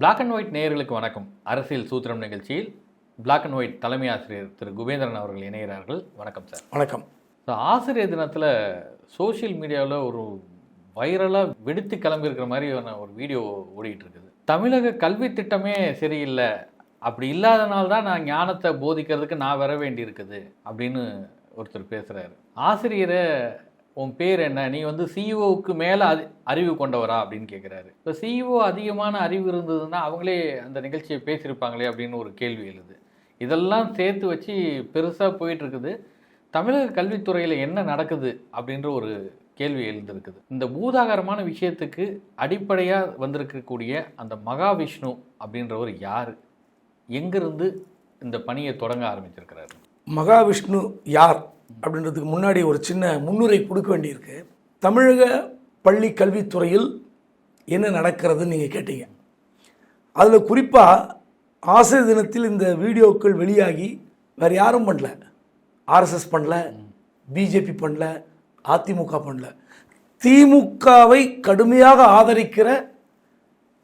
Black and white நேயர்களுக்கு வணக்கம். அரசியல் சூத்திரம் நிகழ்ச்சியில் பிளாக் அண்ட் ஒயிட் தலைமை ஆசிரியர் திரு. குபேந்திரன் அவர்கள் இணைகிறார்கள். வணக்கம் சார் வணக்கம். ஆசிரியர் தினத்தில் சோஷியல் மீடியாவில் ஒரு வைரலாக வெடித்து கிளம்பியிருக்கிற மாதிரியான ஒரு வீடியோ ஓடிட்டு இருக்குது தமிழக கல்வி திட்டமே சரியில்லை. அப்படி இல்லாதனால தான் நான் ஞானத்தை போதிக்கிறதுக்கு நான் வர வேண்டி இருக்குது அப்படின்னு ஒருத்தர் பேசுகிறாரு ஆசிரியரை உன் பேர் என்ன? நீ வந்து சிஇஓவுக்கு மேலே அது அறிவு கொண்டவரா? அப்படின்னு கேட்குறாரு இப்போ சிஇஓ அதிகமான அறிவு இருந்ததுன்னா அவங்களே அந்த நிகழ்ச்சியை பேசியிருப்பாங்களே அப்படின்னு ஒரு கேள்வி எழுது. இதெல்லாம் சேர்த்து வச்சு பெருசாக போயிட்டுருக்குது. தமிழக கல்வித்துறையில் என்ன நடக்குது அப்படின்ற ஒரு கேள்வி எழுந்திருக்குது. இந்த பூதாகரமான விஷயத்துக்கு அடிப்படையாக வந்திருக்கக்கூடிய அந்த மகாவிஷ்ணு அப்படின்றவர் யார்? எங்கிருந்து இந்த பணியை தொடங்க ஆரம்பிச்சிருக்கிறாரு? மகாவிஷ்ணு யார்? அப்படின்றதுக்கு முன்னாடி ஒரு சின்ன முன்னுரை கொடுக்க வேண்டியிருக்கு. தமிழக பள்ளி கல்வித்துறையில் என்ன நடக்கிறதுன்னு நீங்கள் கேட்டீங்க. அதில் குறிப்பாக ஆசிரியர் தினத்தில் இந்த வீடியோக்கள் வெளியாகி வேறு யாரும் பண்ணல. ஆர்எஸ்எஸ் பண்ணல பிஜேபி பண்ணல அதிமுக பண்ணல. திமுகவை கடுமையாக ஆதரிக்கிற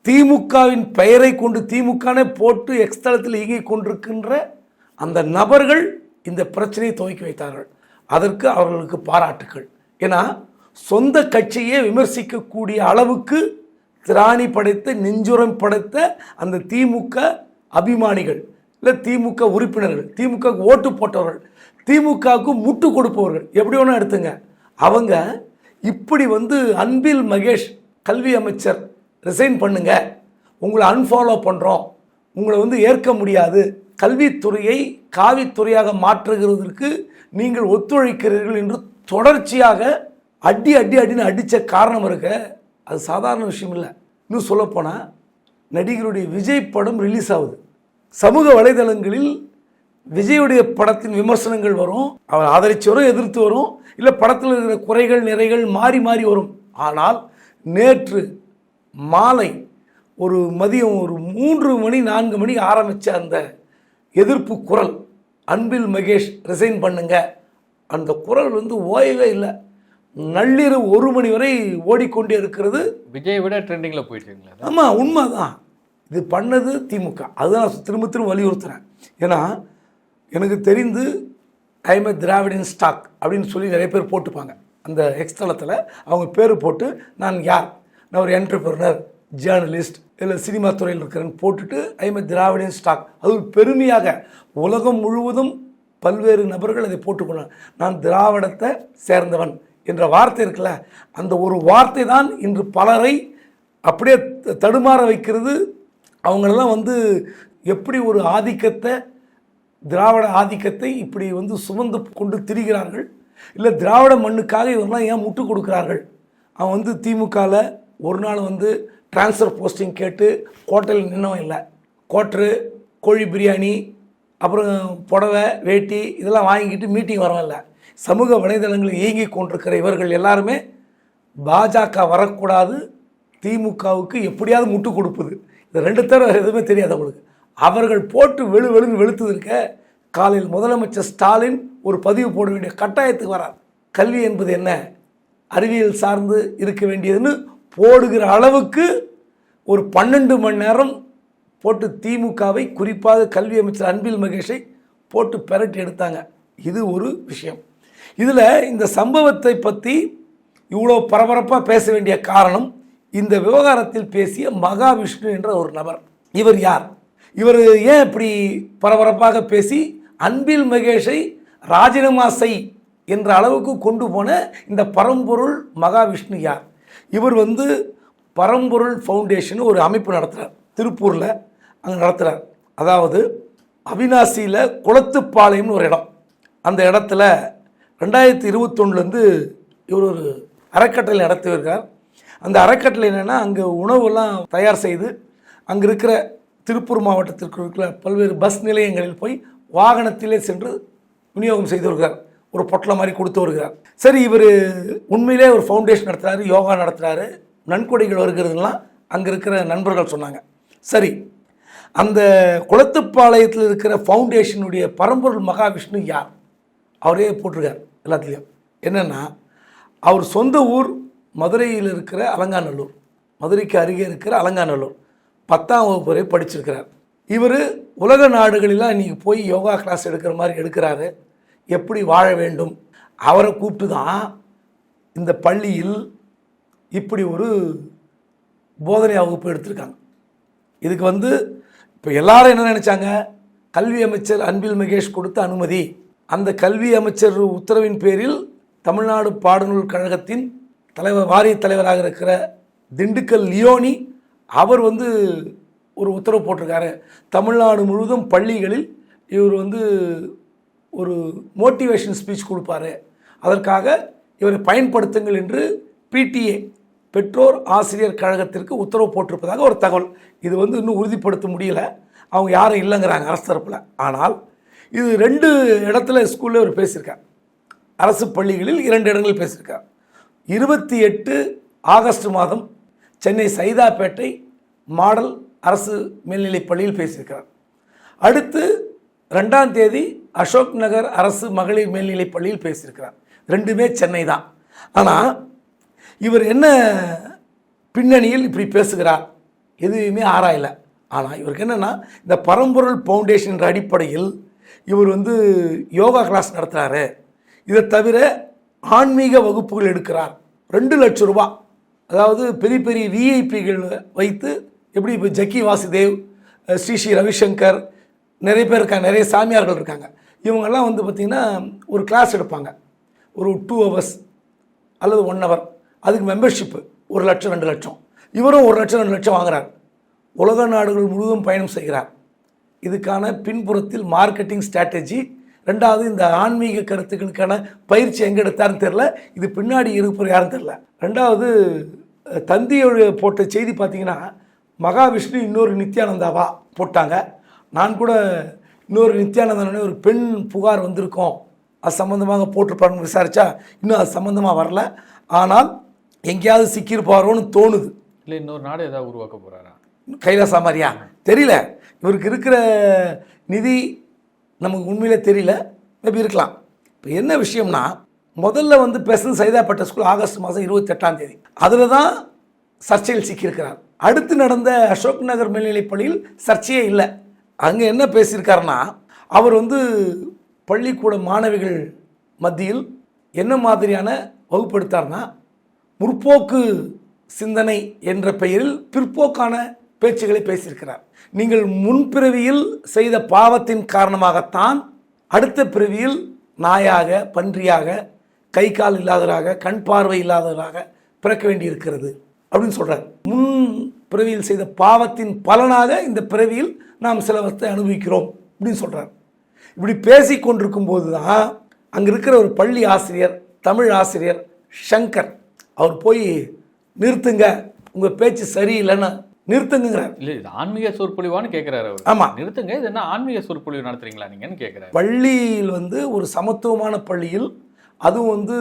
திமுகவின் பெயரை கொண்டு திமுகனே போட்டு எக்ஸ்தலத்தில் இயங்கிக் கொண்டிருக்கின்ற அந்த நபர்கள் இந்த பிரச்சனையை துவக்கி வைத்தார்கள். அதற்கு அவர்களுக்கு பாராட்டுக்கள். ஏன்னா சொந்த கட்சியை விமர்சிக்கக்கூடிய அளவுக்கு திராணி படைத்த நெஞ்சுரம் படைத்த அந்த திமுக அபிமானிகள் இல்லை திமுக உறுப்பினர்கள் திமுக ஓட்டு போட்டவர்கள் திமுகவுக்கு முட்டு கொடுப்பவர்கள் எப்படி வேணால் எடுத்துங்க. அவங்க இப்படி வந்து அன்பில் மகேஷ் கல்வி அமைச்சர் ரிசைன் பண்ணுங்க. உங்களை அன்ஃபாலோ பண்ணுறோம் உங்களை வந்து ஏற்க முடியாது. கல்வித்துறையை காவித்துறையாக மாற்றுகிறதுக்கு நீங்கள் ஒத்துழைக்கிறீர்கள் என்று தொடர்ச்சியாக அடி அடி அடின்னு அடித்த காரணம் இருக்க அது சாதாரண விஷயம் இல்லை. இன்னும் சொல்லப்போனால் நடிகருடைய விஜய் படம் ரிலீஸ் ஆகுது. சமூக வலைதளங்களில் விஜயுடைய படத்தின் விமர்சனங்கள் வரும் அவர் ஆதரித்து வரும் எதிர்த்து வரும் இல்லை படத்தில் இருக்கிற குறைகள் நிறைகள் மாறி மாறி வரும். ஆனால் நேற்று மாலை ஒரு மதியம் ஒரு மூன்று மணி நான்கு மணி ஆரம்பித்த அந்த எதிர்ப்பு குரல் அன்பில் மகேஷ் ரிசைன் பண்ணுங்க. அந்த குரல் வந்து ஓயவே இல்லை. நள்ளிரவு ஒரு மணி வரை ஓடிக்கொண்டே இருக்கிறது. விஜயை விட ட்ரெண்டிங்கில் போயிட்டுருங்களா ஆமாம் உண்மைதான். இது பண்ணது திமுக. அதுதான் நான் திரும்ப திரும்ப வலியுறுத்துறேன். ஏன்னா எனக்கு தெரிந்து ஐஎம் திராவிடன் ஸ்டாக் அப்படின்னு சொல்லி நிறைய பேர் போட்டுப்பாங்க. அந்த எக்ஸ்தலத்தில் அவங்க பேர் போட்டு நான் யார்? நான் ஒரு என்டர்பிரினர் ஜேர்னலிஸ்ட் இல்லை சினிமா துறையில் இருக்கிறேன்னு போட்டுட்டு ஐஎம் திராவிடன் ஸ்டாக் அது பெருமையாக உலகம் முழுவதும் பல்வேறு நபர்கள் அதை போட்டுக்கொள்ள நான் திராவிடத்தை சேர்ந்தவன் என்ற வார்த்தை இருக்குல்ல அந்த ஒரு வார்த்தை தான் இன்று பலரை அப்படியே த- தடுமாற வைக்கிறது. அவங்களெல்லாம் வந்து எப்படி ஒரு ஆதிக்கத்தை திராவிட ஆதிக்கத்தை இப்படி வந்து சுமந்து கொண்டு திரிகிறார்கள்? இல்லை திராவிட மண்ணுக்காக இவங்கெல்லாம் ஏன் முட்டு கொடுக்குறார்கள்? அவன் வந்து திமுகவில் ஒரு நாள் வந்து ட்ரான்ஸ்ஃபர் போஸ்டிங் கேட்டு கோட்டையில் நின்னவன் இல்லை. கோட்ரு கோழி பிரியாணி அப்புறம் புடவை வேட்டி இதெல்லாம் வாங்கிக்கிட்டு மீட்டிங் வரவில்லை சமூக வலைதளங்களில் இயங்கி கொண்டிருக்கிற இவர்கள் எல்லாருமே பாஜக வரக்கூடாது திமுகவுக்கு எப்படியாவது முட்டு கொடுப்பது. இது ரெண்டு தவிர வேறு எதுவுமே தெரியாது அவங்களுக்கு. அவர்கள் போட்டு வெளு வெளுன்னு வெளுத்தது இருக்க காலையில் முதலமைச்சர் ஸ்டாலின் ஒரு பதிவு போட வேண்டிய கட்டாயத்துக்கு வரார். கல்வி என்பது என்ன? அறிவியல் சார்ந்து இருக்க வேண்டியதுன்னு போடுகிற அளவுக்கு ஒரு பன்னெண்டு மணி நேரம் போட்டு திமுகவை குறிப்பாக கல்வி அமைச்சர் அன்பில் மகேஷை போட்டு பெரட்டி எடுத்தாங்க. இது ஒரு விஷயம். இதில் இந்த சம்பவத்தை பற்றி இவ்வளோ பரபரப்பாக பேச வேண்டிய காரணம் இந்த விவகாரத்தில் பேசிய மகாவிஷ்ணு என்ற ஒரு நபர். இவர் யார்? இவர் ஏன் இப்படி பரபரப்பாக பேசி அன்பில் மகேஷை ராஜினாமா செய் என்ற அளவுக்கு கொண்டு போன இந்த பரம்பொருள் மகாவிஷ்ணு யார்? இவர் வந்து பரம்பொருள் ஃபவுண்டேஷன் ஒரு அமைப்பு நடத்துகிறார் திருப்பூரில் அங்கே நடத்துகிறார் அதாவது அவினாசியில் குளத்துப்பாளையம்னு ஒரு இடம். அந்த இடத்துல ரெண்டாயிரத்தி இருபத்தொன்னுலேருந்து இவர் ஒரு அறக்கட்டளை நடத்தி வருகிறார் அந்த அறக்கட்டளை என்னென்னா அங்கே உணவெல்லாம் தயார் செய்து அங்கே இருக்கிற திருப்பூர் மாவட்டத்திற்கு இருக்கிற பல்வேறு பஸ் நிலையங்களில் போய் வாகனத்திலே சென்று விநியோகம் செய்து வருகிறார் ஒரு பொட்டலை மாதிரி கொடுத்து வருகிறார். சரி இவர் உண்மையிலே ஒரு ஃபவுண்டேஷன் நடத்துகிறாரு யோகா நடத்துகிறாரு நன்கொடைகள் வருகிறதுலாம் அங்கே இருக்கிற நண்பர்கள் சொன்னாங்க. சரி அந்த குளத்துப்பாளையத்தில் இருக்கிற ஃபவுண்டேஷனுடைய பரம்பொருள் மகாவிஷ்ணு யார்? அவரே போட்டிருக்கார் எல்லாத்துலேயும். என்னென்னா அவர் சொந்த ஊர் மதுரையில் இருக்கிற அலங்காநல்லூர் மதுரைக்கு அருகே இருக்கிற அலங்காநல்லூர் பத்தாம் வகுப்பு வரை படிச்சிருக்கிறார். இவர் உலக நாடுகளெல்லாம் இன்றைக்கி போய் யோகா கிளாஸ் எடுக்கிற மாதிரி எடுக்கிறாரு. எப்படி வாழ வேண்டும்? அவரை கூப்பிட்டு தான் இந்த பள்ளியில் இப்படி ஒரு போதனை வகுப்பு எடுத்திருக்காங்க. இதுக்கு வந்து இப்போ எல்லாரும் என்ன நினச்சாங்க? கல்வி அமைச்சர் அன்பில் மகேஷ் கொடுத்த அனுமதி. அந்த கல்வி அமைச்சர் உத்தரவின் பேரில் தமிழ்நாடு பாடநூல் கழகத்தின் தலைவர் வாரிய தலைவராக இருக்கிற திண்டுக்கல் லியோனி அவர் வந்து ஒரு உத்தரவு போட்டிருக்காரு. தமிழ்நாடு முழுவதும் பள்ளிகளில் இவர் வந்து ஒரு மோட்டிவேஷன் ஸ்பீச் கொடுப்பாரு. அதற்காக இவரை பயன்படுத்துங்கள் என்று பிடிஏ பெற்றோர் ஆசிரியர் கழகத்திற்கு உத்தரவு போட்டிருப்பதாக ஒரு தகவல். இது வந்து இன்னும் உறுதிப்படுத்த முடியல. அவங்க யாரும் இல்லைங்கிறாங்க அரசு தரப்பில். ஆனால் இது ரெண்டு இடத்துல ஸ்கூலில் அவர் பேசியிருக்கார். அரசு பள்ளிகளில் இரண்டு இடங்களில் பேசியிருக்கார். இருபத்தி எட்டு ஆகஸ்ட் மாதம் சென்னை சைதாப்பேட்டை மாடல் அரசு மேல்நிலைப் பள்ளியில் பேசியிருக்கிறார். அடுத்து ரெண்டாம் தேதி அசோக் நகர் அரசு மகளிர் மேல்நிலைப் பள்ளியில் பேசியிருக்கிறார். ரெண்டுமே சென்னை தான். ஆனால் இவர் என்ன பின்னணியில் இப்படி பேசுகிறார்? எதுவுமே ஆராயலை. ஆனால் இவருக்கு என்னென்னா இந்த பரம்பொருள் ஃபவுண்டேஷன் அடிப்படையில் இவர் வந்து யோகா கிளாஸ் நடத்துகிறாரு இதை தவிர ஆன்மீக வகுப்புகள் எடுக்கிறார். ரெண்டு லட்சம் ரூபா. அதாவது பெரிய பெரிய விஐபிகள் வைத்து எப்படி இப்போ ஜக்கி வாசுதேவ் ஸ்ரீ ஸ்ரீ ரவிசங்கர் நிறைய பேர் இருக்காங்க நிறைய சாமியார்கள் இருக்காங்க. இவங்கெல்லாம் வந்து பார்த்திங்கன்னா ஒரு கிளாஸ் எடுப்பாங்க. ஒரு டூ ஹவர்ஸ் அல்லது ஒன் ஹவர் அதுக்கு மெம்பர்ஷிப்பு ஒரு லட்சம் ரெண்டு லட்சம். இவரும் ஒரு லட்சம் ரெண்டு லட்சம் வாங்குறார். உலக நாடுகள் முழுவதும் பயணம் செய்கிறார். இதுக்கான பின்புறத்தில் மார்க்கெட்டிங் ஸ்ட்ராட்டஜி ரெண்டாவது இந்த ஆன்மீக கருத்துக்களுக்கான பயிற்சி எங்கே எடுத்தாருன்னு தெரில இது பின்னாடி இருப்பவர் யாருன்னு தெரில ரெண்டாவது தந்தியோட போட்ட செய்தி பார்த்திங்கன்னா மகாவிஷ்ணு இன்னொரு நித்யானந்தாவா போட்டாங்க. நான் கூட இன்னொரு நித்யானந்தனே ஒரு பெண் புகார் வந்திருக்கோம். அது சம்மந்தமாக போட்டிருப்பாருன்னு விசாரித்தா இன்னும் அது சம்மந்தமாக வரல. ஆனால் எங்கேயாவது சிக்கியிருப்பாரோன்னு தோணுது. இல்லை இன்னொரு நாடு ஏதாவது உருவாக்க போகிறாரா கைலாசா மாதிரியா? தெரியல. இவருக்கு இருக்கிற நிதி நமக்கு உண்மையிலே தெரியல. மேபி இருக்கலாம். இப்போ என்ன விஷயம்னா முதல்ல வந்து பேசுனது சைதாப்பேட்டை ஸ்கூல் ஆகஸ்ட் மாதம் இருபத்தெட்டாம் தேதி. அதில் தான் சர்ச்சையில் சிக்கியிருக்கிறார். அடுத்து நடந்த அசோக் நகர் மேல்நிலைப் பள்ளியில் சர்ச்சையே இல்லை. அங்கே என்ன பேசியிருக்காருன்னா அவர் வந்து பள்ளிக்கூட மாணவிகள் மத்தியில் என்ன மாதிரியான வகுப்படுத்தார்னா முற்போக்கு சிந்தனை என்ற பெயரில் பிற்போக்கான பேச்சுகளை பேசியிருக்கிறார். நீங்கள் முன்பிறவியில் செய்த பாவத்தின் காரணமாகத்தான் அடுத்த பிறவியில் நாயாக பன்றியாக கை கால் இல்லாதவராக கண் பார்வை இல்லாதவராக பிறக்க வேண்டியிருக்கிறது அப்படின்னு சொல்கிறார் முன் பிறவியில் செய்த பாவத்தின் பலனாக இந்த பிறவியில் நாம் சிலவற்றை அனுபவிக்கிறோம் அப்படின்னு சொல்றார். இப்படி பேசி கொண்டிருக்கும் போது தான் அங்கே இருக்கிற ஒரு பள்ளி ஆசிரியர் தமிழ் ஆசிரியர் சங்கர் அவர் போய் நிறுத்துங்க உங்கள் பேச்சு சரியில்லைன்னு நிறுத்துங்கிறார் இல்லை இது ஆன்மீக சொற்பொழிவான்னு கேட்குறாரு அவர். ஆமா. நிறுத்துங்க இது என்ன ஆன்மீக சொற்பொழிவு நடத்துறீங்களா நீங்கன்னு கேட்குறாரு பள்ளியில் வந்து ஒரு சமத்துவமான பள்ளியில் அதுவும் வந்து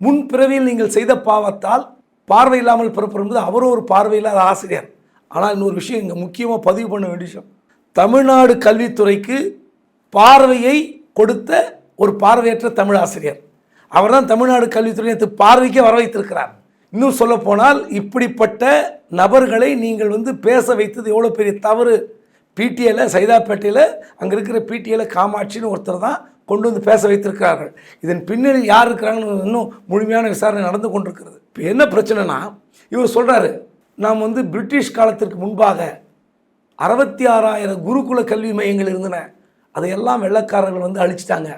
முன் பிறவியில் நீங்கள் செய்த பாவத்தால் பார்வை இல்லாமல் பிறப்பிருந்தது அவரும் ஒரு பார்வையில்லாத ஆசிரியர். ஆனால் இன்னொரு விஷயம் இங்கே முக்கியமாக பதிவு பண்ண வேண்டிய விஷயம். தமிழ்நாடு கல்வித்துறைக்கு பார்வையை கொடுத்த ஒரு பார்வையற்ற தமிழ் ஆசிரியர். அவர் தான் தமிழ்நாடு கல்வித்துறை பார்வைக்கே வர வைத்திருக்கிறார் இன்னும் சொல்ல போனால் இப்படிப்பட்ட நபர்களை நீங்கள் வந்து பேச வைத்தது எவ்வளோ பெரிய தவறு. பிடிஏல சைதாப்பேட்டையில் அங்கே இருக்கிற பிடிஏல காமாட்சின்னு ஒருத்தர் தான் கொண்டு வந்து பேச வைத்திருக்கிறார்கள். இதன் பின்னணி யார் இருக்கிறாங்கன்னு இன்னும் முழுமையான விசாரணை நடந்து கொண்டிருக்கிறது. இப்போ என்ன பிரச்சனைனா இவர் சொல்கிறாரு நாம் வந்து பிரிட்டிஷ் காலத்திற்கு முன்பாக அறுபத்தி ஆறாயிரம் குருகுல கல்வி மையங்கள் இருந்தன. அதையெல்லாம் வெள்ளக்காரர்கள் வந்து அழிச்சிட்டாங்க.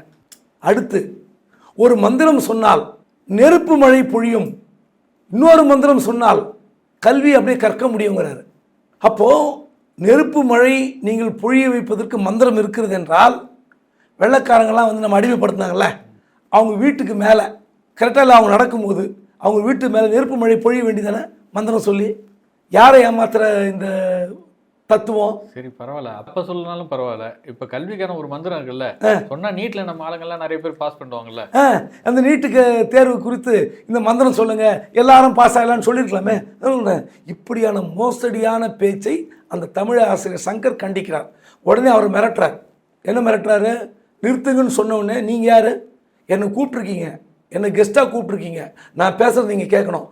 அடுத்து ஒரு மந்திரம் சொன்னால் நெருப்பு மழை பொழியும். இன்னொரு மந்திரம் சொன்னால் கல்வி அப்படியே கற்க முடியுங்கிறார். அப்போது நெருப்பு மழை நீங்கள் பொழிய வைப்பதற்கு மந்திரம் இருக்கிறது என்றால் வெள்ளக்காரங்களாம் வந்து நம்ம அடிமைப்படுத்தினாங்கல்ல. அவங்க வீட்டுக்கு மேலே கரெக்டாக அவங்க நடக்கும்போது அவங்க வீட்டு மேலே நெருப்பு மழை பொழிய வேண்டியதானே? மந்திரம் சொல்லி யாரை ஏமாத்துற இந்த தத்துவம்? சரி பரவாயில்ல. அப்ப சொல்லனாலும் பரவாயில்ல. இப்ப கல்விக்கான ஒரு மந்திரம் இருக்குல்ல சொன்னா நீட்ல நம்ம ஆளுங்கெல்லாம் நிறைய பேர் பாஸ் பண்ணுவாங்கல்ல. அந்த நீட்டுக்கு தேர்வு குறித்து இந்த மந்திரம் சொல்லுங்க எல்லாரும் பாஸ் ஆகலாம்னு சொல்லியிருக்கலாமே. இப்படியான மோசடியான பேச்சை அந்த தமிழ் ஆசிரியர் சங்கர் கண்டிக்கிறார். உடனே அவர் மிரட்டுறார். என்ன மிரட்டுறாரு? நிறுத்துங்கன்னு சொன்ன உடனே நீங்கள் யார்? என்னை கூப்பிட்ருக்கீங்க என்னை கெஸ்ட்டாக கூப்பிட்ருக்கீங்க நான் பேசுறது நீங்கள் கேட்கணும்.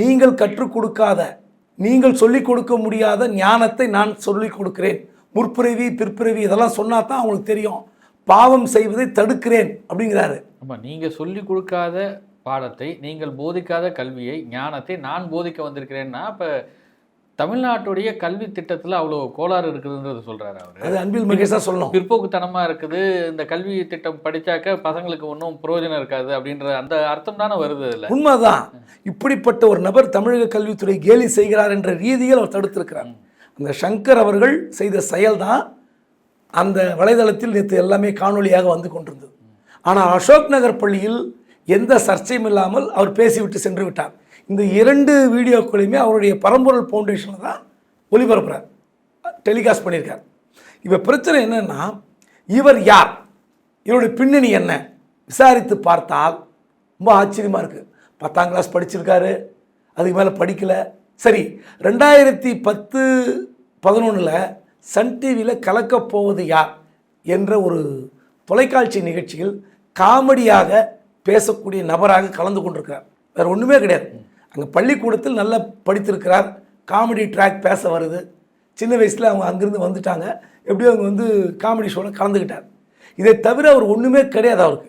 நீங்கள் கற்றுக் கொடுக்காத நீங்கள் சொல்லிக் கொடுக்க முடியாத ஞானத்தை நான் சொல்லிக் கொடுக்கிறேன். முற்பிறவி பிற்பிறவி இதெல்லாம் சொன்னா தான் அவங்களுக்கு தெரியும். பாவம் செய்வதை தடுக்கிறேன் அப்படிங்கிறாரு. ஆமாம் நீங்கள் சொல்லிக் கொடுக்காத பாடத்தை நீங்கள் போதிக்காத கல்வியை ஞானத்தை நான் போதிக்க வந்திருக்கிறேன்னா இப்போ தமிழ்நாட்டுடைய கல்வி திட்டத்துல அவ்வளவு கோளாறு இருக்குதுன்றது சொல்றாரு அவரு. அது அன்பில் மகேஷ் தான் சொல்லணும். பிற்போக்குத்தனமா இருக்குது இந்த கல்வி திட்டம் படிச்சாக்க பசங்களுக்கு ஒன்றும் பிரயோஜனம் இருக்காது அப்படின்ற அந்த அர்த்தம் தானே வருது அதுல. உண்மைதான். இப்படிப்பட்ட ஒரு நபர் தமிழக கல்வித்துறை கேலி செய்கிறார் என்ற ரீதியில் அவர் தடுத்திருக்கிறார். அந்த சங்கர் அவர்கள் செய்த செயல்தான் அந்த வலைதளத்தில் நேற்று எல்லாமே காணொளியாக வந்து கொண்டிருந்தது. ஆனால் அசோக் நகர் பள்ளியில் எந்த சர்ச்சையும் இல்லாமல் அவர் பேசிவிட்டு சென்று விட்டார். இந்த இரண்டு வீடியோக்களையுமே அவருடைய பரம்பொருள் ஃபவுண்டேஷனில் தான் ஒளிபரப்புறார். டெலிகாஸ்ட் பண்ணியிருக்கார். இப்போ பிரச்சனை என்னென்னா இவர் யார்? இவருடைய பின்னணி என்ன? விசாரித்து பார்த்தால் ரொம்ப ஆச்சரியமாக இருக்குது பத்தாம் கிளாஸ் படிச்சிருக்காரு அதுக்கு மேலே படிக்கலை. சரி ரெண்டாயிரத்தி பத்து பதினொன்றில் சன் டிவியில் கலக்கப் போவது யார்? என்ற ஒரு தொலைக்காட்சி நிகழ்ச்சியில் காமெடியாக பேசக்கூடிய நபராக கலந்து கொண்டிருக்கிறார். வேறு ஒன்றுமே கிடையாது. அங்கே பள்ளிக்கூடத்தில் நல்லா படித்திருக்கிறார். காமெடி ட்ராக் பேச வருது. சின்ன வயசில் அவங்க அங்கேருந்து வந்துட்டாங்க. எப்படியோ அவங்க வந்து காமெடி ஷோவில் கலந்துக்கிட்டார் இதை தவிர அவர் ஒன்றுமே கிடையாது அவருக்கு.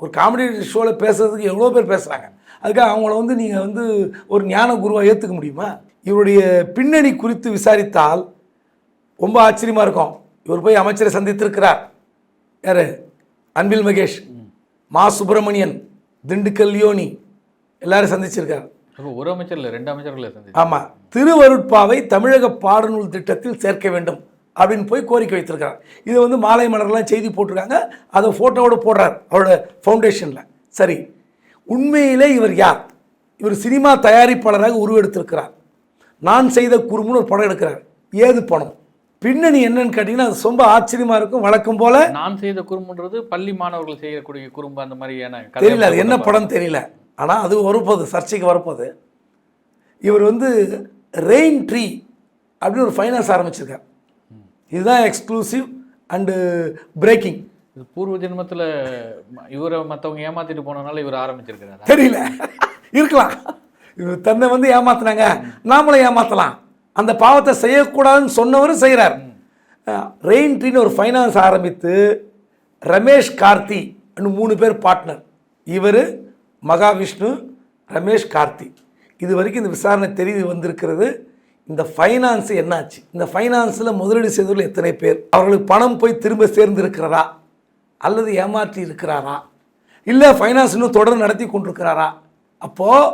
ஒரு காமெடி ஷோவில் பேசுறதுக்கு எவ்வளோ பேர் பேசுகிறாங்க அதுக்காக அவங்கள வந்து நீங்கள் வந்து ஒரு ஞான குருவாக ஏற்றுக்க முடியுமா? இவருடைய பின்னணி குறித்து விசாரித்தால் ரொம்ப ஆச்சரியமாக இருக்கும். இவர் போய் அமைச்சரை சந்தித்திருக்கிறார். யார்? அன்பில் மகேஷ். மா சுப்பிரமணியன் திண்டுக்கல் யோனி. எல்லாரும் சந்திச்சிருக்கார். ஒரு அமைச்சர் இல்ல ரெண்டு அமைச்சர்களை ஆமாம் திருவருட்பாவை தமிழக பாடநூல் திட்டத்தில் சேர்க்க வேண்டும் அப்படின்னு போய் கோரிக்கை வைத்திருக்கிறார். இது வந்து மாலை மலர்லாம் செய்தி போட்டிருக்காங்க. அதை ஃபோட்டோவோட போடுறார் அவரோட ஃபவுண்டேஷனில் சரி உண்மையிலே இவர் யார்? இவர் சினிமா தயாரிப்பாளராக உருவெடுத்திருக்கிறார். நான் செய்த குறும்புன்னு ஒரு படம் எடுக்கிறார். ஏது பணம் பின்னணி என்னன்னு கேட்டிங்கன்னா அது ரொம்ப ஆச்சரியமாக இருக்கும் வழக்கம் போல். நான் செய்த குறும்புன்றது பள்ளி மாணவர்கள் செய்யக்கூடிய குறும்பு அந்த மாதிரியான தெரியல அது என்ன படம் தெரியல. ஆனால் அது வரப்போகுது சர்ச்சைக்கு வரப்போகுது. இவர் வந்து ரெயின் ட்ரீ அப்படின்னு ஒரு ஃபைனான்ஸ் ஆரம்பிச்சிருக்கார். இதுதான் எக்ஸ்க்ளூசிவ் அண்டு பிரேக்கிங் இது பூர்வ ஜென்மத்துல இவரை மத்தவங்க ஏமாத்திட்டு போனனால இவர் ஆரம்பிச்சிருக்கிறாரா? தெரியல. இருக்கலாம். இவர் தன்னை வந்து ஏமாத்துனாங்க. நாமளும் ஏமாத்தலாம். அந்த பாவத்தை செய்யக்கூடாதுன்னு சொன்னவரும் செய்கிறார் ரெயின் ட்ரீன்னு ஒரு ஃபைனான்ஸ் ஆரம்பித்து ரமேஷ் கார்த்தி இன்னும் மூணு பேர் பார்ட்னர் இவர் மகாவிஷ்ணு ரமேஷ் கார்த்தி. இது வரைக்கும் இந்த விசாரணை தெரிய வந்திருக்கிறது. இந்த ஃபைனான்ஸ் என்னாச்சு? இந்த ஃபைனான்ஸில் முதலீடு செய்தவர்கள் எத்தனை பேர்? அவர்களுக்கு பணம் போய் திரும்ப சேர்ந்திருக்கிறதா? அல்லது ஏமாற்றி இருக்கிறாரா? இல்லை ஃபைனான்ஸ் இன்னும் தொடர்ந்து நடத்தி கொண்டிருக்கிறாரா? அப்போது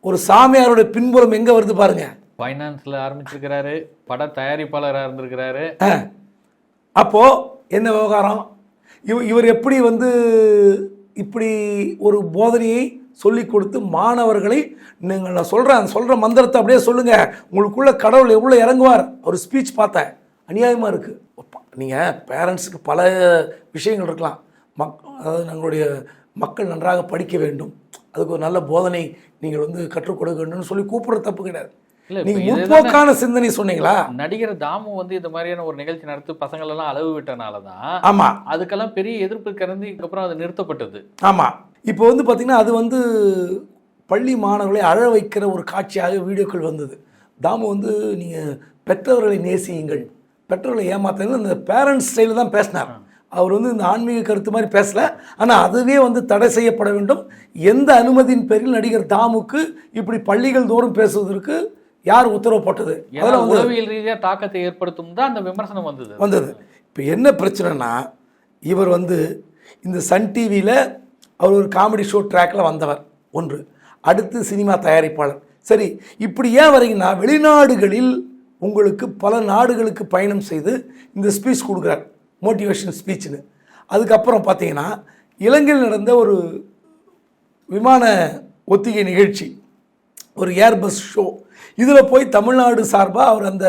ஒரு சாமியாரோட பின்புறம் எங்கே வருது பாருங்க. ஃபைனான்ஸ்ல ஆரம்பிச்சிருக்கிறாரு. பட தயாரிப்பாளரா இருந்திருக்கிறாரு. ஆ. அப்போ என்ன விவகாரம்? இவ இவர் எப்படி வந்து இப்படி ஒரு போதனையை சொல்லி கொடுத்து மாணவர்களை நீங்கள் நான் சொல்கிறேன் சொல்கிற மந்திரத்தை அப்படியே சொல்லுங்கள் உங்களுக்குள்ளே கடவுள் எவ்வளோ இறங்குவார்? ஒரு ஸ்பீச் பார்த்தேன் அநியாயமாக இருக்குது நீங்கள் பேரண்ட்ஸுக்கு பல விஷயங்கள் இருக்கலாம். மக் அதாவது நம்மளுடைய மக்கள் நன்றாக படிக்க வேண்டும். அதுக்கு ஒரு நல்ல போதனை நீங்கள் வந்து கற்றுக் கொடுக்க வேண்டும்னு சொல்லி கூப்பிட்ற தப்பு கிடையாது. இதுதானே- முற்போக்கான சிந்தனை சொன்னீங்களா? நடிகர் தாமு வந்து இந்த மாதிரியான ஒரு நிகழ்ச்சி நடத்தி பசங்கள் எல்லாம் அளவு விட்டனால தான் ஆமாம் அதுக்கெல்லாம் பெரிய எதிர்ப்பு கறந்து அப்புறம் அது நிறுத்தப்பட்டது. ஆமாம் இப்போ வந்து பார்த்திங்கன்னா அது வந்து பள்ளி மாணவர்களை அழ வைக்கிற ஒரு காட்சியாக வீடியோக்கள் வந்தது. தாமு வந்து நீங்கள் பெற்றவர்களை நேசியுங்கள். பெற்றவர்களை ஏமாத்துங்கள். அந்த பேரண்ட்ஸ் ஸ்டைலில் தான் பேசினார். அவர் வந்து இந்த ஆன்மீக கருத்து மாதிரி பேசல. ஆனால் அதுவே வந்து தடை செய்யப்பட வேண்டும். எந்த அனுமதியின் பேரில் நடிகர் தாமுக்கு இப்படி பள்ளிகள் தோறும் பேசுவதற்கு யார் உத்தரவு போட்டது? அதில் உளவியல் ரீதியா தாக்கத்தை ஏற்படுத்தும் தான் அந்த விமர்சனம் வந்தது. வந்தது. இப்போ என்ன பிரச்சனைனா இவர் வந்து இந்த சன் டிவியில் அவர் ஒரு காமெடி ஷோ ட்ராக்கில் வந்தவர் ஒன்று. அடுத்து சினிமா தயாரிப்பாளர். சரி இப்படி ஏன் வரீங்கன்னா வெளிநாடுகளில் உங்களுக்கு பல நாடுகளுக்கு பயணம் செய்து இந்த ஸ்பீச் கொடுக்குறார். மோட்டிவேஷன் ஸ்பீச்னு அதுக்கப்புறம் பார்த்தீங்கன்னா இலங்கையில் நடந்த ஒரு விமான ஒத்திகை நிகழ்ச்சி ஒரு ஏர்பஸ் ஷோ இதில் போய் தமிழ்நாடு சார்பாக அவர் அந்த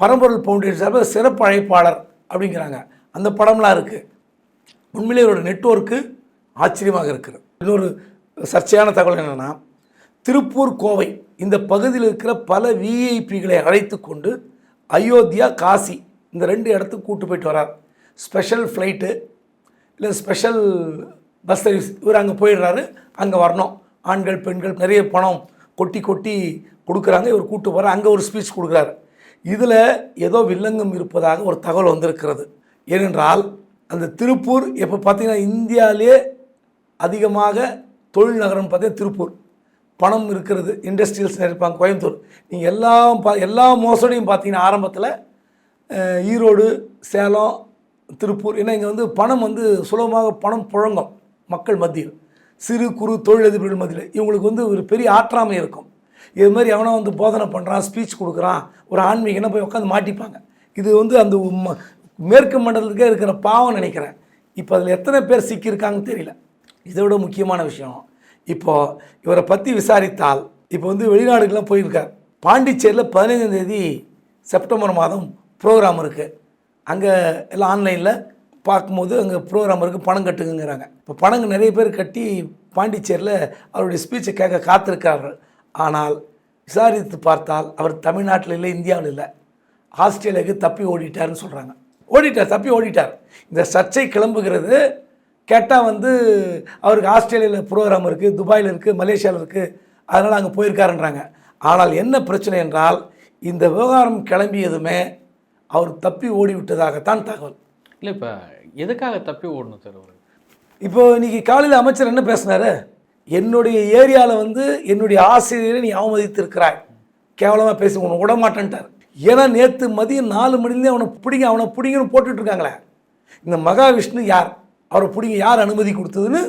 பரம்பொருள் ஃபவுண்டேஷன் சார்பாக சிறப்பு அழைப்பாளர் அப்படிங்கிறாங்க. அந்த படம்லாம் இருக்குது உண்மையிலே இவரோட நெட்வொர்க்கு ஆச்சரியமாக இருக்கிறது. இன்னொரு சர்ச்சையான தகவல் என்னென்னா திருப்பூர் கோவை இந்த பகுதியில் இருக்கிற பல விஐபிகளை அழைத்து கொண்டு அயோத்தியா காசி இந்த ரெண்டு இடத்துக்கு கூட்டு போயிட்டு வரார் ஸ்பெஷல் ஃப்ளைட்டு இல்லை ஸ்பெஷல் பஸ் சர்வீஸ் இவர் அங்கே போயிடுறாரு அங்கே வரணும். ஆண்கள் பெண்கள் நிறைய பணம் கொட்டி கொட்டி கொடுக்குறாங்க இவர் கூட்டு போகிற அங்கே ஒரு ஸ்பீச் கொடுக்குறாரு. இதில் ஏதோ வில்லங்கம் இருப்பதாக ஒரு தகவல் வந்திருக்கிறது. ஏனென்றால் அந்த திருப்பூர் இப்போ பார்த்தீங்கன்னா இந்தியாவிலே அதிகமாக தொழில் நகரம் பார்த்தீங்கன்னா திருப்பூர். பணம் இருக்கிறது இண்டஸ்ட்ரியல்ஸ் இருப்பாங்க கோயம்புத்தூர். நீங்கள் எல்லாம் பா எல்லா மோசடியும் பார்த்தீங்கன்னா ஆரம்பத்தில் ஈரோடு சேலம் திருப்பூர் ஏன்னா இங்கே வந்து பணம் வந்து சுலபமாக பணம் புழங்கும் மக்கள் மத்தியில். சிறு குறு தொழிலதிபர்கள் மத்தியில். இவங்களுக்கு வந்து ஒரு பெரிய ஆற்றாமை இருக்கும். இது மாதிரி எவனோ வந்து போதனை பண்ணுறான் ஸ்பீச் கொடுக்குறான் ஒரு ஆன்மீகனை போய் உட்காந்து மாட்டிப்பாங்க. இது வந்து அந்த ம- மேற்கு மண்டலத்துக்கே இருக்கிற பாவம் நினைக்கிறேன். இப்போ அதில் எத்தனை பேர் சிக்கியிருக்காங்கன்னு தெரியல. இதை விட முக்கியமான விஷயம் இப்போது இவரை பற்றி விசாரித்தால் இப்போ வந்து வெளிநாடுக்கெலாம் போயிருக்கார். பாண்டிச்சேரியில் பதினைஞ்சாம் தேதி செப்டம்பர் மாதம் ப்ரோக்ராம் இருக்குது அங்கே எல்லாம் ஆன்லைனில் பார்க்கும்போது அங்கே ப்ரோக்ராம் இருக்குது பணம் கட்டுங்கிறாங்க இப்போ பணம் நிறைய பேர் கட்டி பாண்டிச்சேரியில் அவருடைய ஸ்பீச்சை கேட்க காத்திருக்கிறார்கள். ஆனால் விசாரித்து பார்த்தால் அவர் தமிழ்நாட்டில் இல்லை இந்தியாவில் இல்லை. ஆஸ்திரேலியாவுக்கு தப்பி ஓடிட்டாருன்னு சொல்கிறாங்க ஓடிட்டார் தப்பி ஓடிட்டார். இந்த சர்ச்சை கிளம்புகிறது. கேட்டால் வந்து அவருக்கு ஆஸ்திரேலியாவில் ப்ரோக்ராம் இருக்குது துபாயில் இருக்குது மலேசியாவில் இருக்குது அதனால் அங்கே போயிருக்காருன்றாங்க. ஆனால் என்ன பிரச்சனை என்றால் இந்த விவகாரம் கிளம்பியதுமே அவர் தப்பி ஓடி விட்டதாகத்தான் தகவல். இல்லை இப்போ எதுக்காக தப்பி ஓடணும் சார் அவர்? இப்போ இன்னைக்கு காலையில் அமைச்சர் என்ன பேசினாரு? என்னுடைய ஏரியாவில் வந்து என்னுடைய ஆசிரியரை நீ அவமதித்திருக்கிறாய். கேவலமாக பேசி உன்னை விட மாட்டேன்ட்டார் ஏன்னா நேற்று மதியம் நாலு மணிலேருந்து அவனை பிடிங்க அவனை பிடிங்கன்னு போட்டுட்டு இருக்காங்களே இந்த மகாவிஷ்ணு யார்? அவரை பிடிங்க யார் அனுமதி கொடுத்ததுன்னு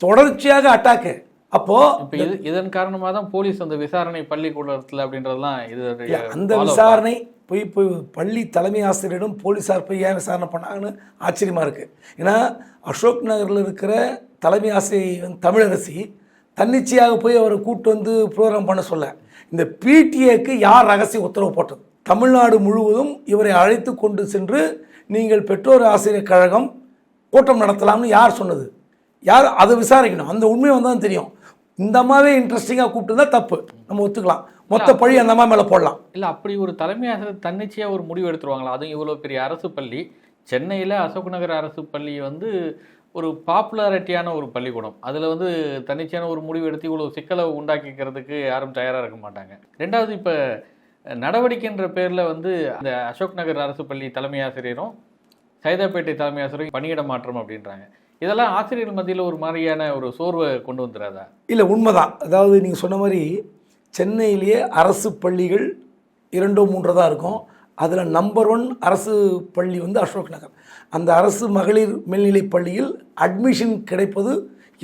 தொடர்ச்சியாக அட்டாக்கு இப்போ இது இதன் காரணமாக தான் போலீஸ் அந்த விசாரணை பள்ளிக்கூடத்தில் அப்படின்றதெல்லாம் இது அந்த விசாரணை போய் போய் பள்ளி தலைமை ஆசிரியரிடம் போலீஸார் போய் ஏன் விசாரணை பண்ணாங்கன்னு ஆச்சரியமாக இருக்குது ஏன்னா அசோக் நகரில் இருக்கிற தலைமை ஆசிரியை வந்து தமிழரசி தன்னிச்சையாக போய் அவரை கூட்டு வந்து ப்ரோக்ராம் பண்ண சொல்ல. இந்த பிடிஏக்கு யார் ரகசிய உத்தரவு போட்டது? தமிழ்நாடு முழுவதும் இவரை அழைத்து கொண்டு சென்று நீங்கள் பெற்றோர் ஆசிரியர் கழகம் கூட்டம் நடத்தலாம்னு யார் சொன்னது? யார் அதை விசாரிக்கணும். அந்த உண்மை வந்தால் தெரியும். இந்த அம்மாவே இன்ட்ரெஸ்டிங்காக கூப்பிட்டு தான் தப்பு. நம்ம ஒத்துக்கலாம். மொத்த பழி அந்த அம்மா மேலே போடலாம். இல்லை அப்படி ஒரு தலைமை ஆசிரியர் தன்னிச்சையாக ஒரு முடிவு எடுத்துருவாங்களா? அதுவும் இவ்வளோ பெரிய அரசு பள்ளி. சென்னையில் அசோக் நகர் அரசு பள்ளி வந்து ஒரு பாப்புலாரிட்டியான ஒரு பள்ளிக்கூடம். அதில் வந்து தன்னிச்சையான ஒரு முடிவு எடுத்து இவ்வளோ சிக்கலை உண்டாக்கிக்கிறதுக்கு யாரும் தயாராக இருக்க மாட்டாங்க. ரெண்டாவது இப்போ நடவடிக்கைன்ற பேரில் வந்து அந்த அசோக் நகர் அரசு பள்ளி தலைமை ஆசிரியரும் சைதாப்பேட்டை தலைமை ஆசிரியரும் பணியிட மாற்றம் அப்படின்றாங்க. இதெல்லாம் ஆசிரியர் மத்தியில் ஒரு மாதிரியான ஒரு சோர்வை கொண்டு வந்துடாதா இல்லை உண்மைதான். அதாவது நீங்கள் சொன்ன மாதிரி சென்னையிலேயே அரசு பள்ளிகள் இரண்டோ மூன்றோ தான் இருக்கும். அதில் நம்பர் ஒன் அரசு பள்ளி வந்து அசோக் நகர். அந்த அரசு மகளிர் மேல்நிலைப் பள்ளியில் அட்மிஷன் கிடைப்பது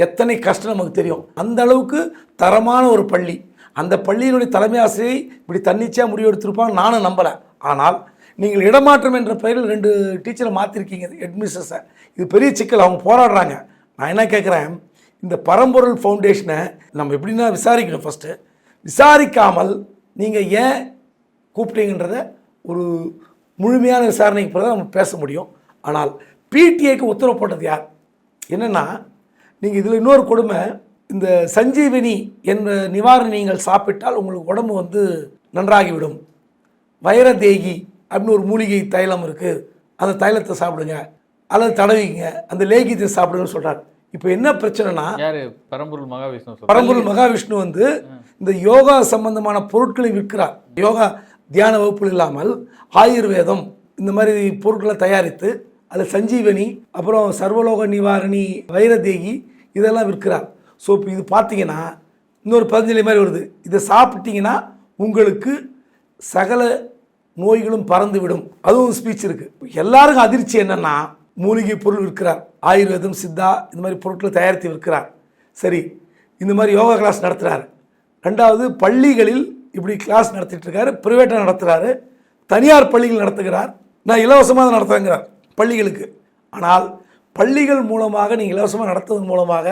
எத்தனை கஷ்டம் நமக்கு தெரியும். அந்த அளவுக்கு தரமான ஒரு பள்ளி. அந்த பள்ளியினுடைய தலைமை ஆசிரியை இப்படி தன்னிச்சையாக முடிவெடுத்திருப்பான்னு நானும் நம்பலை. ஆனால் நீங்கள் இடமாற்றம் என்ற பெயரில் ரெண்டு டீச்சரை மாற்றிருக்கீங்க ஹெட்மிஸ்டர்ஸை இது பெரிய சிக்கல் அவங்க போராடுறாங்க. நான் என்ன கேட்குறேன் இந்த பரம்பொருள் ஃபவுண்டேஷனை நம்ம எப்படின்னா விசாரிக்கணும் ஃபஸ்ட்டு விசாரிக்காமல் நீங்கள் ஏன் கூப்பிட்டீங்கன்றதை ஒரு முழுமையான விசாரணைக்கு பிறகு நம்ம பேச முடியும். ஆனால் பிடிஏக்கு உத்தரவு போட்டது யார்? என்னென்னா நீங்கள் இதில் இன்னொரு கொடுமை இந்த சஞ்சீவினி என்ற நிவாரணி நீங்கள் சாப்பிட்டால் உங்களுக்கு உடம்பு வந்து நன்றாகிவிடும். வைரதேகி அப்படின்னு ஒரு மூலிகை தைலம் இருக்குது அந்த தைலத்தை சாப்பிடுங்க. அல்லது தடவிங்க அந்த லேகியத்தை சாப்பிடுங்கன்னு சொல்கிறார் இப்போ என்ன பிரச்சனைனா பரம்பொருள் மகாவிஷ்ணு. பரம்பொருள் மகாவிஷ்ணு வந்து இந்த யோகா சம்பந்தமான பொருட்களை விற்கிறார். யோகா தியான வகுப்புகள் இல்லாமல் ஆயுர்வேதம் இந்த மாதிரி பொருட்களை தயாரித்து அதில் சஞ்சீவனி அப்புறம் சர்வலோக நிவாரணி வைரதேகி இதெல்லாம் விற்கிறார். ஸோ இப்போ இது பார்த்தீங்கன்னா இன்னொரு பதஞ்சலி மாதிரி வருது. இதை சாப்பிட்டீங்கன்னா உங்களுக்கு சகல நோய்களும் பறந்து விடும் அதுவும் ஸ்பீச் இருக்குது எல்லாருக்கும் அதிர்ச்சி என்னென்னா மூலிகை பொருள் விற்கிறார். ஆயுர்வேதம் சித்தா இந்த மாதிரி பொருட்களை தயாரித்து விற்கிறார். சரி இந்த மாதிரி யோகா கிளாஸ் நடத்துகிறாரு ரெண்டாவது பள்ளிகளில் இப்படி கிளாஸ் நடத்திட்டு இருக்காரு ப்ரைவேட்டாக நடத்துகிறாரு தனியார் பள்ளிகள் நடத்துகிறார் நான் இலவசமாக நடத்துகிறேங்கிறார் பள்ளிகளுக்கு. ஆனால் பள்ளிகள் மூலமாக நீங்கள் இலவசமாக நடத்துவதன் மூலமாக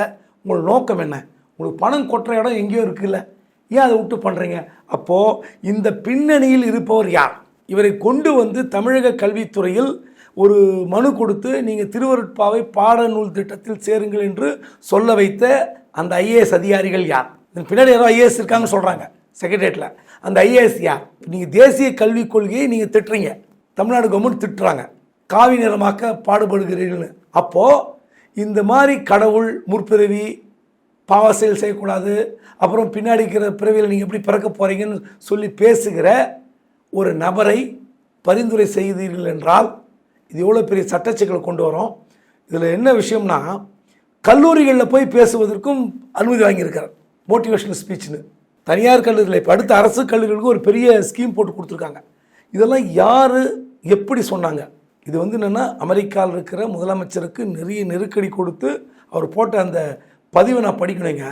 உங்கள் நோக்கம் என்ன? உங்களுக்கு பணம் கொட்டுற இடம் எங்கேயோ இருக்குல்ல. ஏன் அதை விட்டு பண்ணுறீங்க அப்போது இந்த பின்னணியில் இருப்பவர் யார்? இவரை கொண்டு வந்து தமிழக கல்வித்துறையில் ஒரு மனு கொடுத்து நீங்கள் திருவருட்பாவை பாடநூல் திட்டத்தில் சேருங்கள் என்று சொல்ல வைத்த அந்த ஐஏஎஸ் அதிகாரிகள் யார்? பின்னாடி யாரோ ஐஏஎஸ் இருக்காங்கன்னு சொல்கிறாங்க செக்ரட்டேரியட்டில் அந்த ஐஏஎஸ் யார் நீங்கள் தேசிய கல்விக் கொள்கையை நீங்கள் திட்டுறீங்க. தமிழ்நாடு கவர்மெண்ட் திட்டுறாங்க. காவி நிறமாக்க பாடுபடுகிறீர்கள்னு. அப்போது இந்த மாதிரி கடவுள் முற்பிறவி பாவ செயல் செய்யக்கூடாது அப்புறம் பின்னாடி இருக்கிற பிறவியில் நீங்கள் எப்படி பிறக்க போகிறீங்கன்னு சொல்லி பேசுகிற ஒரு நபரை பரிந்துரை செய்தீர்கள் என்றால் இது எவ்வளோ பெரிய சட்டச்சிக்கலை கொண்டு வரும். இதில் என்ன விஷயம்னா கல்லூரிகளில் போய் பேசுவதற்கும் அனுமதி வாங்கியிருக்கார். மோட்டிவேஷனல் ஸ்பீச்னு தனியார் கல்லூரியில் இப்போ அடுத்த அரசு கல்லூரிகளுக்கு ஒரு பெரிய ஸ்கீம் போட்டு கொடுத்துருக்காங்க. இதெல்லாம் யார் எப்படி சொன்னாங்க? இது வந்து என்னென்னா அமெரிக்காவில் இருக்கிற முதலமைச்சருக்கு நிறைய நெருக்கடி கொடுத்து அவர் போட்ட அந்த பதிவை நான் படிக்கணுங்க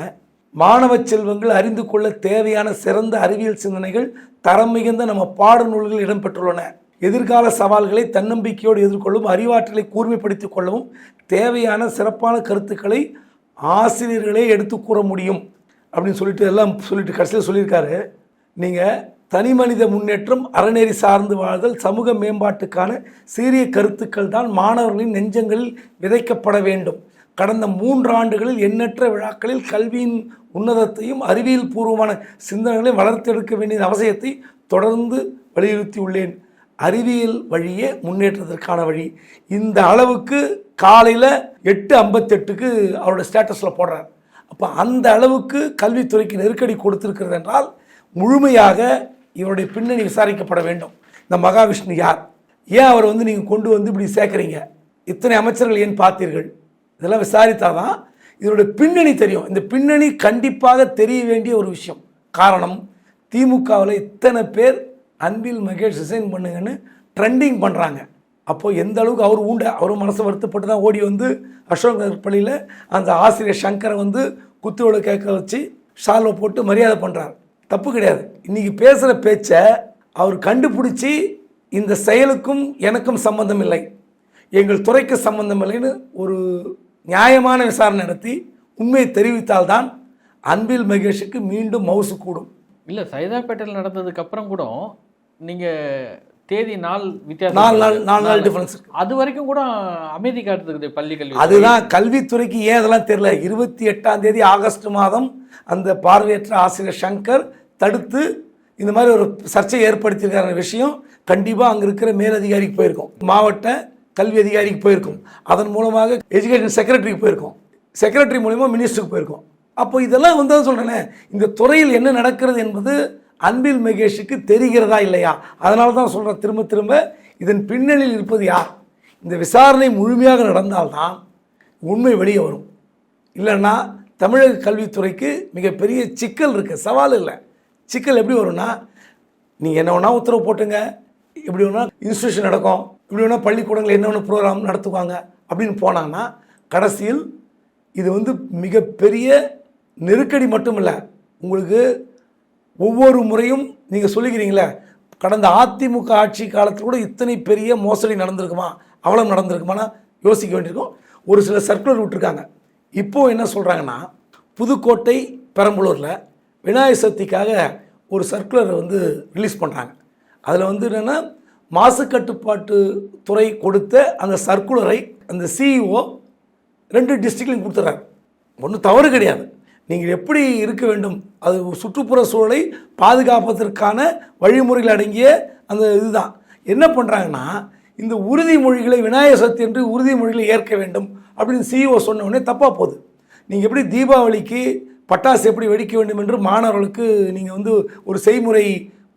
மாணவ செல்வங்கள் அறிந்து கொள்ள தேவையான சிறந்த அறிவியல் சிந்தனைகள் தரம் மிகுந்த நம்ம பாடநூல்கள் இடம்பெற்றுள்ளன. எதிர்கால சவால்களை தன்னம்பிக்கையோடு எதிர்கொள்ளவும் அறிவாற்றலை கூர்மைப்படுத்திக் கொள்ளவும் தேவையான சிறப்பான கருத்துக்களை ஆசிரியர்களே எடுத்து கூற முடியும். அப்படின்னு சொல்லிட்டு எல்லாம் சொல்லிட்டு கடைசியில் சொல்லியிருக்காரு. நீங்கள் தனி மனித முன்னேற்றம் அறநெறி சார்ந்து வாழ்தல் சமூக மேம்பாட்டுக்கான சீரிய கருத்துக்கள் தான் மாணவர்களின் நெஞ்சங்களில் விதைக்கப்பட வேண்டும். கடந்த மூன்று ஆண்டுகளில் எண்ணற்ற விழாக்களில் கல்வியின் உன்னதத்தையும் அறிவியல் பூர்வமான சிந்தனைகளையும் வளர்த்தெடுக்க வேண்டிய அவசியத்தை தொடர்ந்து வலியுறுத்தியுள்ளேன் அறிவியல் வழியே முன்னேற்றத்திற்கான வழி. இந்த அளவுக்கு காலையில் எட்டு ஐம்பத்தெட்டுக்கு அவரோட ஸ்டேட்டஸில் போடுறார். அப்போ அந்த அளவுக்கு கல்வித்துறைக்கு நெருக்கடி கொடுத்திருக்கிறது என்றால் முழுமையாக இவருடைய பின்னணி விசாரிக்கப்பட வேண்டும். இந்த மகாவிஷ்ணு யார்? ஏன் அவர் வந்து நீங்கள் கொண்டு வந்து இப்படி சேர்க்குறீங்க? இத்தனை அமைச்சர்கள் ஏன் பார்த்தீர்கள்? இதெல்லாம் விசாரித்தால் தான் இதனுடைய பின்னணி தெரியும். இந்த பின்னணி கண்டிப்பாக தெரிய வேண்டிய ஒரு விஷயம். காரணம் திமுகவில் இத்தனை பேர் அன்பில் மகேஷ் ரிசைன் பண்ணுங்கன்னு ட்ரெண்டிங் பண்ணுறாங்க அப்போது எந்த அளவுக்கு அவர் ஊண்ட அவரும் மனசு வருத்தப்பட்டு தான் ஓடி வந்து அசோக் நகர் பள்ளியில் அந்த ஆசிரியர் சங்கரை வந்து குத்துவிளை கேட்க வச்சு ஷால்வை போட்டு மரியாதை பண்ணுறாரு தப்பு கிடையாது. இன்றைக்கி பேசுகிற பேச்சை அவர் கண்டுபிடிச்சி இந்த செயலுக்கும் எனக்கும் சம்பந்தம் இல்லை. எங்கள் துறைக்கு சம்பந்தம் இல்லைன்னு ஒரு நியாயமான விசாரணை நடத்தி உண்மையை தெரிவித்தால்தான் அன்பில் மகேஷுக்கு மீண்டும் மவுசு கூடும். இல்லை சைதாப்பேட்டையில் நடந்ததுக்கப்புறம் கூட நீங்கள் தேதி நாள் வித்தியாசம் நாலு நாள் நாலு நாள் டிஃபரன்ஸ் அது வரைக்கும் கூட அமைதி காட்டுறது பள்ளி கல்வி அதுதான் கல்வித்துறைக்கு ஏன் அதெல்லாம் தெரியல? இருபத்தி எட்டாம் தேதி ஆகஸ்ட் மாதம் அந்த பார்வையற்ற ஆசிரியர் சங்கர் தடுத்து இந்த மாதிரி ஒரு சர்ச்சையை ஏற்படுத்தியிருக்கிற விஷயம் கண்டிப்பாக அங்கே இருக்கிற மேலதிகாரிக்கு போயிருக்கும். மாவட்ட கல்வி அதிகாரிக்கு போயிருக்கும். அதன் மூலமாக எஜுகேஷன் செக்ரட்டரிக்கு போயிருக்கும். செக்ரட்டரி மூலமா மினிஸ்டருக்கு போயிருக்கும். அப்போ இதெல்லாம் வந்து சொல்கிறேனே இந்த துறையில் என்ன நடக்கிறது என்பது அன்பில் மகேஷுக்கு தெரிகிறதா இல்லையா? அதனால தான் சொல்கிறேன் திரும்ப திரும்ப இதன் பின்னணியில் இருப்பது யார்? இந்த விசாரணை முழுமையாக நடந்தால்தான் உண்மை வெளியே வரும். இல்லைன்னா தமிழக கல்வித்துறைக்கு மிகப்பெரிய சிக்கல் இருக்குது சவால் இல்லை. சிக்கல் எப்படி வரும்னா நீங்கள் என்ன வேணால் உத்தரவு போட்டுங்க. இப்படி வேணால் இன்ஸ்டியூஷன் நடக்கும். இப்படி வேணால் பள்ளிக்கூடங்கள் என்ன வேணும் ப்ரோக்ராம் நடத்துவாங்க அப்படின்னு போனாங்கன்னா கடைசியில் இது வந்து மிகப்பெரிய நெருக்கடி மட்டும் இல்லை உங்களுக்கு ஒவ்வொரு முறையும் நீங்கள் சொல்லிக்கிறீங்களே கடந்த அதிமுக ஆட்சி காலத்தில் கூட இத்தனை பெரிய மோசடி நடந்திருக்குமா? அவ்வளவு நடந்திருக்குமானா யோசிக்க வேண்டியிருக்கும். ஒரு சில சர்க்குலர் விட்டுருக்காங்க. இப்போது என்ன சொல்கிறாங்கன்னா புதுக்கோட்டை பெரம்பலூரில் விநாயகர் சதுர்த்திக்காக ஒரு சர்க்குலரை வந்து ரிலீஸ் பண்ணுறாங்க அதில் வந்து என்னென்னா மாசு கட்டுப்பாட்டு துறை கொடுத்த அந்த சர்க்குலரை அந்த சிஇஓ ரெண்டு டிஸ்ட்ரிக்ட்லையும் கொடுத்துட்றாரு ஒன்றும் தவறு கிடையாது. நீங்கள் எப்படி இருக்க வேண்டும்? அது சுற்றுப்புற சூழலை பாதுகாப்பதற்கான வழிமுறைகள் அடங்கிய அந்த இதுதான். என்ன பண்ணுறாங்கன்னா இந்த உறுதிமொழிகளை விநாயகர் சதுர்த்தி என்று உறுதிமொழிகளை ஏற்க வேண்டும் அப்படின்னு சிஇஓ சொன்ன உடனே தப்பாக போகுது. நீங்கள் எப்படி தீபாவளிக்கு பட்டாசு எப்படி வெடிக்க வேண்டும் என்று மாணவர்களுக்கு நீங்கள் வந்து ஒரு செய்முறை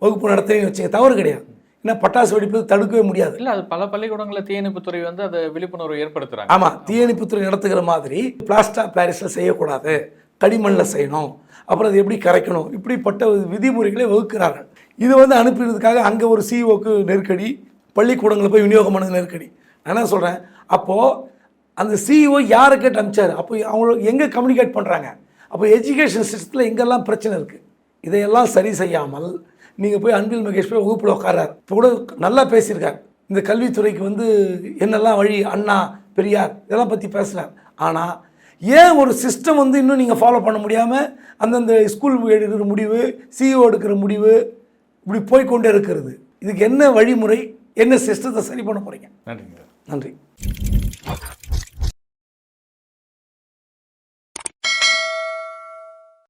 வகுப்பு நடத்துறீங்கன்னு வச்சுங்க தவறு கிடையாது. ஏன்னா பட்டாசு வெடிப்பது தடுக்கவே முடியாது. இல்லை அது பல பள்ளிக்கூடங்களில் தீயணைப்புத்துறை வந்து அதை விழிப்புணர்வு ஏற்படுத்துறாங்க. ஆமாம் தீயணைப்புத்துறை நடத்துகிற மாதிரி பிளாஸ்டா பாரிஸில் செய்யக்கூடாது. களிமண்ணில் செய்யணும். அப்புறம் அது எப்படி கரைக்கணும்? இப்படிப்பட்ட விதிமுறைகளை வகுக்கிறார்கள். இது வந்து அனுப்பினதுக்காக அங்கே ஒரு சிஓக்கு நெருக்கடி பள்ளிக்கூடங்களில் போய் விநியோகம் நெருக்கடி. நான் என்ன சொல்கிறேன் அப்போது அந்த சிஇஓ யாரை கேட்டு அனுப்பிச்சார்? அப்போ அவங்க எங்கே கம்யூனிகேட் பண்ணுறாங்க அப்போ எஜுகேஷன் சிஸ்டத்தில் எங்கெல்லாம் பிரச்சனை இருக்குது இதையெல்லாம் சரி செய்யாமல் நீங்கள் போய் அன்பில் மகேஷ் போய் வகுப்பில் உட்காரார் இப்போ கூட நல்லா பேசியிருக்கார். இந்த கல்வித்துறைக்கு வந்து என்னெல்லாம் வழி? அண்ணா பெரியார் இதெல்லாம் பற்றி பேசுகிறார் ஆனால் ஏன் ஒரு சிஸ்டம் வந்து இன்னும் நீங்கள் ஃபாலோ பண்ண முடியாமல் அந்தந்த ஸ்கூல் எடுக்கிற முடிவு சிஇஓ எடுக்கிற முடிவு இப்படி போய்க்கொண்டே இருக்கிறது? இதுக்கு என்ன வழிமுறை என்ன சிஸ்டத்தை சரி பண்ண போகிறீங்க நன்றிங்க. நன்றி.